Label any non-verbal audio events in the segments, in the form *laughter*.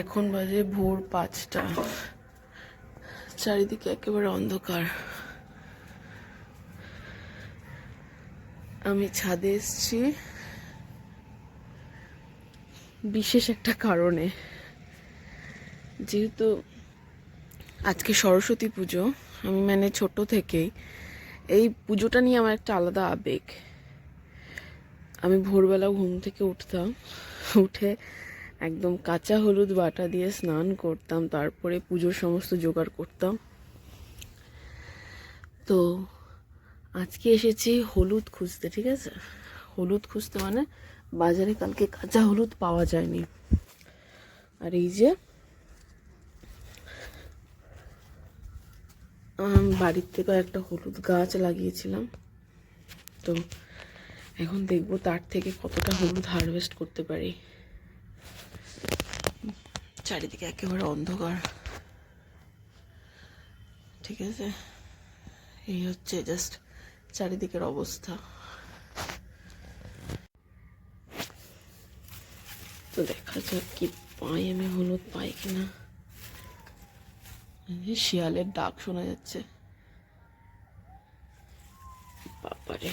এখন বাজে ভোর পাঁচটা। চারিদিকে একেবারে অন্ধকার। আমি ছাদে এসেছি। বিশেষ একটা কারণে। যেহেতু আজকে সরস্বতী পুজো, আমি মানে ছোট থেকেই এই পুজোটা নিয়ে আমার একটা আলাদা আবেগ। আমি ভোরবেলা ঘুম থেকে উঠতাম, উঠে একদম কাঁচা হলুদ বাটা দিয়ে স্নান করতাম, তারপরে পুজোর সমস্ত জোগাড় করতাম। তো আজকে এসেছি হলুদ খুঁজতে, ঠিক আছে? হলুদ খুঁজতে মানে বাজারে কালকে কাঁচা হলুদ পাওয়া যায়নি। আর এই যে বাড়ির থেকে একটা হলুদ গাছ লাগিয়েছিলাম। তো এখন দেখব তার থেকে কতটা হলুদ হারভেস্ট করতে পারি। চারিদিকে একেবারে অন্ধকার। ঠিক আছে? এই হচ্ছে জাস্ট চারিদিকের অবস্থা। তো দেখা যাক কি পাই আমি হলুদ পাই কিনা। শিয়ালের ডাক শোনা যাচ্ছে। বাবারে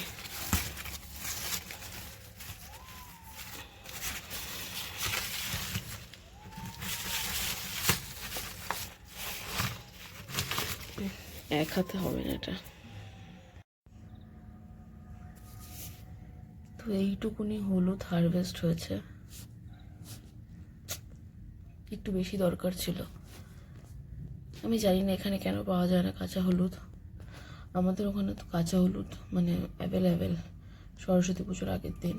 এক হাতে হবে না এটা। তো এইটুকুনি হলুদ হারভেস্ট হয়েছে। একটু বেশি দরকার ছিল। আমি জানি না এখানে কেন পাওয়া যায় না কাঁচা হলুদ। আমাদের ওখানে তো কাঁচা হলুদ মানে অ্যাভেলেবেল সরস্বতী পুজোর আগের দিন।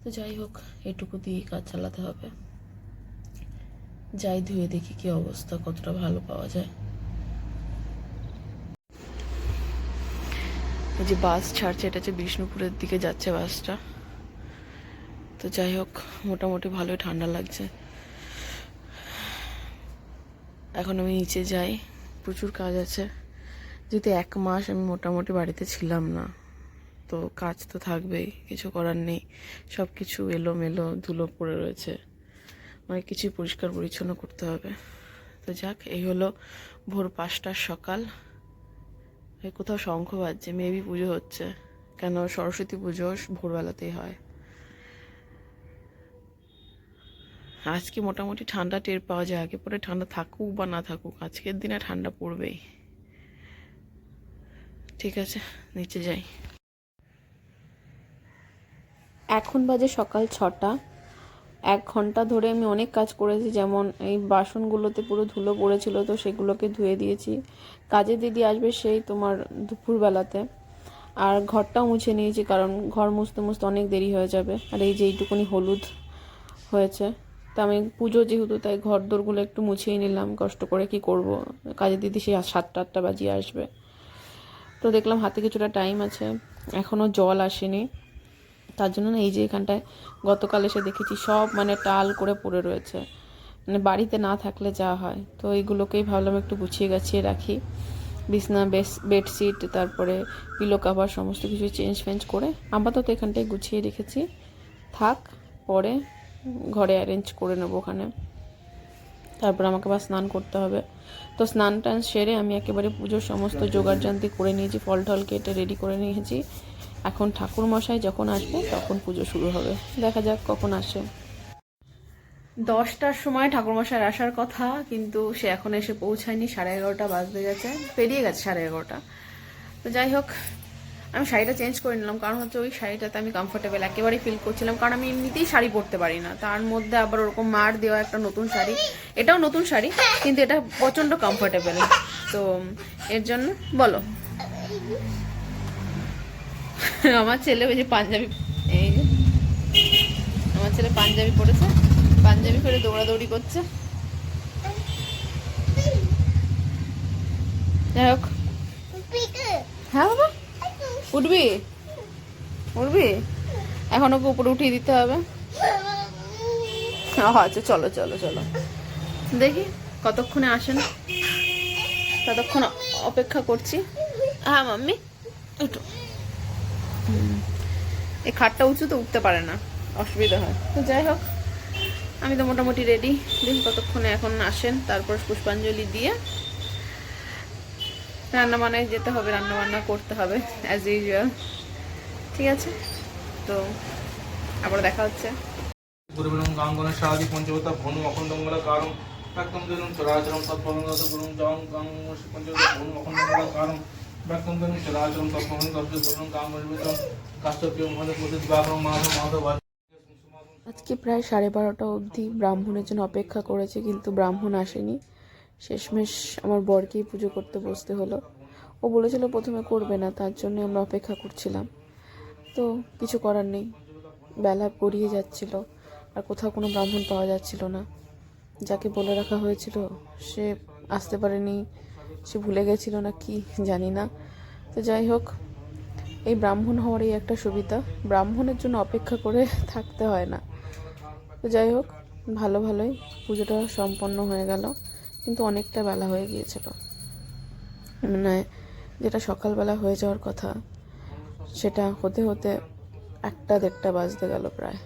তো যাই হোক, এটুকু দিয়ে কাজ চালাতে হবে। যাই ধুয়ে দেখি কি অবস্থা, কতটা ভালো পাওয়া যায়। এই যে বাস ছাড়ছে, এটা হচ্ছে বিষ্ণুপুরের দিকে যাচ্ছে বাসটা। তো যাই হোক, মোটামুটি ভালোই ঠান্ডা লাগছে। এখন আমি নিচে যাই, প্রচুর কাজ আছে। যেহেতু এক মাস আমি মোটামুটি বাড়িতে ছিলাম না, তো কাজ তো থাকবেই, কিছু করার নেই। সব কিছু এলোমেলো ধুলো পড়ে রয়েছে। অনেক কিছুই পরিষ্কার পরিচ্ছন্ন করতে হবে। তো যাক, এই হলো ভোর পাঁচটার সকাল। কোথাও শঙ্খ বাজছে মেবি পুজো হচ্ছে। কেন সরস্বতী পুজো ভোরবেলাতেই হয়। আজকে মোটামুটি ঠান্ডা টের পাওয়া যায়, আগে পরে ঠান্ডা থাকুক বা না থাকুক, আজকের দিনে ঠান্ডা পড়বেই। ঠিক আছে, নিচে যাই। এখন বাজে সকাল ছটা। এক ঘণ্টা ধরে আমি অনেক কাজ করেছি, যেমন এই বাসনগুলোতে পুরো ধুলো পড়েছিল তো সেগুলোকে ধুয়ে দিয়েছি। কাজে দিদি আসবে সেই তোমার দুপুরবেলাতে। আর ঘরটাও মুছে নিয়েছি কারণ ঘর মুছতে মুছতে অনেক দেরি হয়ে যাবে। আর এই যে এইটুকুনি হলুদ হয়েছে, তা আমি পুজো যেহেতু, তাই ঘর দোরগুলো একটু মুছিয়ে নিলাম। কষ্ট করে কি করব? কাজে দিদি সেই সাতটা আটটা বাজিয়ে আসবে। তো দেখলাম হাতে কিছুটা টাইম আছে এখনও জল আসেনি। তার জন্য না এই যে এখানটায় গতকাল এসে দেখেছি, সব মানে টাল করে পড়ে রয়েছে। মানে বাড়িতে না থাকলে যা হয়। তো এইগুলোকেই ভাবলাম একটু গুছিয়ে গাছিয়ে রাখি। বিছনা, বেস, বেডশিট, তারপরে পিলো কাভার সমস্ত কিছু চেঞ্জ ফেঞ্জ করে আপাতত এখানটায় গুছিয়ে রেখেছি। থাক, পরে ঘরে অ্যারেঞ্জ করে নেব ওখানে। তারপর আমাকে আবার স্নান করতে হবে। তো স্নান টান সেরে আমি একেবারে পুজোর সমস্ত জোগাড় জান্তি করে নিয়েছি ফল টল কেটে রেডি করে নিয়েছি। এখন ঠাকুর মশাই যখন আসবে, তখন পুজো শুরু হবে। দেখা যাক কখন আসে। দশটার সময় ঠাকুরমশাই আসার কথা, কিন্তু সে এখন এসে পৌঁছায়নি। সাড়ে এগারোটা বাজতে গেছে। পেরিয়ে গেছে সাড়ে এগারোটা। তো যাই হোক, আমি শাড়িটা চেঞ্জ করে নিলাম। কারণ হচ্ছে ওই শাড়িটাতে আমি কমফোর্টেবল একেবারেই ফিল করছিলাম। কারণ আমি এমনিতেই শাড়ি পরতে পারি না। তার মধ্যে আবার ওরকম মার দেওয়া একটা নতুন শাড়ি। এটাও নতুন শাড়ি, কিন্তু এটা প্রচণ্ড কমফোর্টেবল তো এর জন্য, বলো। আমার ছেলে ওই যে পাঞ্জাবি, এই যে, আমার ছেলে পাঞ্জাবি পরেছে পাঞ্জাবি পরে দৌড়াদৌড়ি করছে। যাই হোক। হ্যাঁ উঠবি? উঠবি? এখন ওকে উপরে উঠিয়ে দিতে হবে। আচ্ছা চলো চলো চলো। দেখি কতক্ষণে আসেন ততক্ষণ অপেক্ষা করছি। হ্যাঁ মাম্মি একটু এই খাটটা উঁচু তো উঠতে পারে না, অসুবিধা হয়। তো যাই হোক, আমি তো মোটামুটি রেডি দেখি কতক্ষণে এখন আসেন, তারপর পুষ্পাঞ্জলি দিয়ে রান্না বান্নায় যেতে হবে রান্না বান্না করতে হবে অ্যাজ ইউজুয়াল ঠিক আছে? তো আবার দেখা হচ্ছে। কারণ একদম ধরুন চরাচরম জং কারণ আজকে প্রায় সাড়ে বারোটা অবধি ব্রাহ্মণের জন্য অপেক্ষা করেছে, কিন্তু ব্রাহ্মণ আসেনি। শেষমেশ আমার বরকেই পুজো করতে বসতে হলো। ও বলেছিল প্রথমে করবে না, তার জন্য আমরা অপেক্ষা করছিলাম। তো কিছু করার নেই, বেলা গড়িয়ে যাচ্ছিল, আর কোথাও কোনো ব্রাহ্মণ পাওয়া যাচ্ছিল না। যাকে বলে রাখা হয়েছিল, সে আসতে পারেনি সে ভুলে গেছিল না কি জানি না। তো যাই হোক, এই ব্রাহ্মণ হওয়ারই একটা সুবিধা, ব্রাহ্মণের জন্য অপেক্ষা করে থাকতে হয় না। তো যাই হোক, ভালো ভালোই পুজোটা সম্পন্ন হয়ে গেল, কিন্তু অনেকটা বেলা হয়ে গিয়েছিল। মানে যেটা সকালবেলা হয়ে যাওয়ার কথা, সেটা হতে হতে একটা দেড়টা বাজতে গেল প্রায়।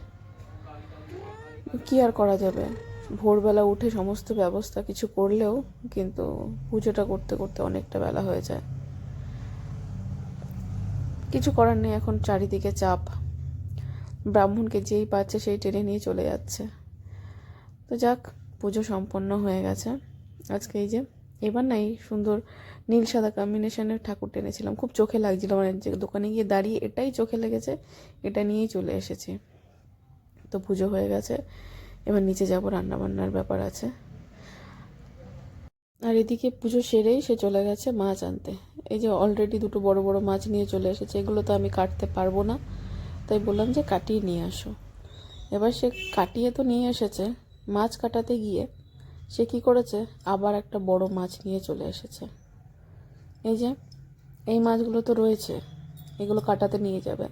কি আর করা যাবে? ভোরবেলা উঠে সমস্ত ব্যবস্থা কিছু করলেও কিন্তু পুজোটা করতে করতে অনেকটা বেলা হয়ে যায়। কিছু করার নেই, এখন চারিদিকে চাপ। ব্রাহ্মণকে যেই পাচ্ছে সেই টেনে নিয়ে চলে যাচ্ছে। তো যাক, পুজো সম্পন্ন হয়ে গেছে। আজকে এই যে, এবার না এই সুন্দর নীল সাদা কম্বিনেশনের ঠাকুর টেনেছিলাম। খুব চোখে লাগছিল মানে যে দোকানে গিয়ে দাঁড়িয়ে এটাই চোখে লেগেছে, এটা নিয়েই চলে এসেছি। তো পুজো হয়ে গেছে। এবার নিচে যাব রান্না বান্নার ব্যাপার আছে। আর এদিকে পুজো সেরেই সে চলে গেছে মাছ আনতে। এই যে অলরেডি দুটো বড় বড় মাছ নিয়ে চলে এসেছে, এগুলো তো আমি কাটতে পারব না। তাই বললাম যে কাটিয়ে নিয়ে আসো। এবার সে কাটিয়ে তো নিয়ে এসেছে, মাছ কাটাতে গিয়ে সে কি করেছে? আবার একটা বড় মাছ নিয়ে চলে এসেছে। এই যে, এই মাছগুলো তো রয়েছে, এগুলো কাটাতে নিয়ে যাবে।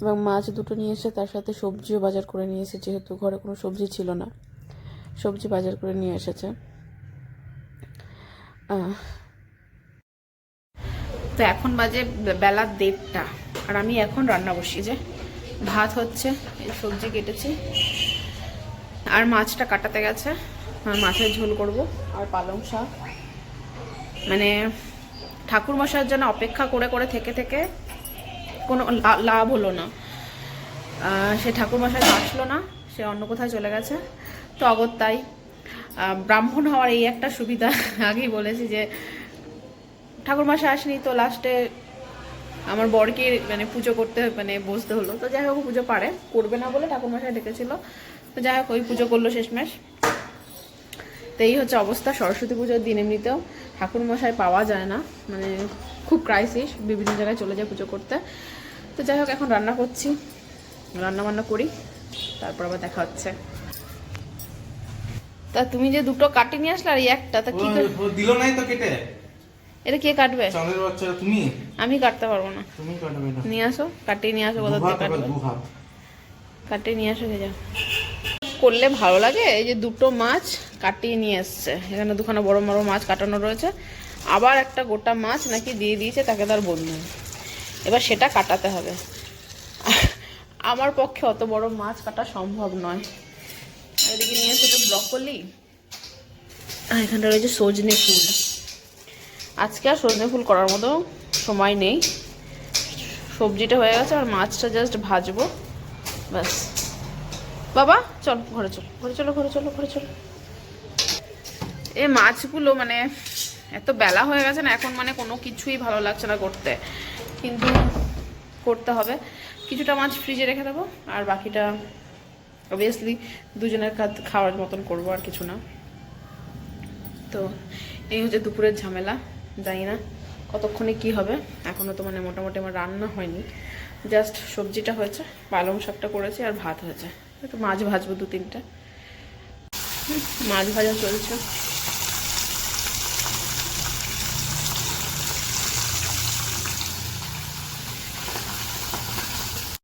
এবং মাছ দুটো নিয়ে এসে তার সাথে সবজিও বাজার করে নিয়ে এসেছে, যেহেতু ঘরে কোনো সবজি ছিল না। সবজি বাজার করে নিয়ে এসেছে। তো এখন বাজে বেলা দেড়টা, আর আমি এখন রান্না বসিয়ে যে ভাত হচ্ছে, সবজি কেটেছি, আর মাছটা কাটাতে গেছে মাছের ঝোল করব, আর পালং শাক। মানে ঠাকুর মশাইয়ের জন্য অপেক্ষা করে করে থেকে থেকে কোনো লাভ হলো না। সে ঠাকুর মশাই আসলো না, সে অন্য কোথায় চলে গেছে। তো অগত্যাই ব্রাহ্মণ হওয়ার এই একটা সুবিধা *laughs* আগেই বলেছি যে ঠাকুর মশাই আসেনি তো লাস্টে আমার বরকে মানে পুজো করতে মানে বসতে হলো। তো যাই হোক পুজো পারে, করবে না বলে ঠাকুর মশাই ডেকেছিল। তো যাই হোক, ওই পুজো করল শেষমেশ। তো এই হচ্ছে অবস্থা, সরস্বতী পুজোর দিন এমনিতেও। ঠাকুর মশাই পাওয়া যায় না মানে খুব ক্রাইসিস বিভিন্ন জায়গায় চলে যায় পুজো করতে। তো যাই হোক এখন রান্না করছি। রান্না বান্না করি তারপর আবার দেখা হচ্ছে। তা তুমি যে দুটো কাটি নিয়ে আসলে আর এই একটা তা কি করে- দিল নাই তো কেটে? এটা কে কাটবে? চাঁদের বাচ্চা তুমি? আমি কাটতে পারব না। তুমি কাটবে না। নিয়ে আসো কাটিয়ে নিয়ে আসো কোথা থেকে কাটবে? কাটিয়ে নিয়ে আসো যা। করলে ভালো লাগে এই যে দুটো মাছ কাটিয়ে নিয়ে এসছে। এখানে দুখানা বড় বড় মাছ কাটানো রয়েছে। আবার একটা গোটা মাছ নাকি দিয়ে দিয়েছে তাকে তার বন্ধু এবার সেটা কাটাতে হবে। আমার পক্ষে অত বড় মাছ কাটা সম্ভব নয়। এদিকে নিয়ে এসে ব্রকলি আর এখানটা রয়েছে সজনে ফুল। আজকে আর সজনে ফুল করার মতো সময় নেই। সবজিটা হয়ে গেছে আর মাছটা জাস্ট ভাজবো। ব্যাস। বাবা চল ঘরে চলো ঘরে চলো ঘরে চলো ঘরে চলো। এই মাছগুলো মানে এত বেলা হয়ে গেছে না, এখন মানে কোনো কিছুই ভালো লাগছে না করতে। কিন্তু করতে হবে। কিছুটা মাছ ফ্রিজে রেখে দেবো, আর বাকিটা অবভিয়াসলি দুজনের খাওয়ার মতন করব, আর কিছু না। তো এই হচ্ছে দুপুরের ঝামেলা, জানি না কতক্ষণে কি হবে। এখনও তো মানে মোটামুটি আমার রান্না হয়নি। জাস্ট সবজিটা হয়েছে, পালং শাকটা করেছি আর ভাত হয়েছে। একটু মাছ ভাজবো দু তিনটে মাছ ভাজা চলছে।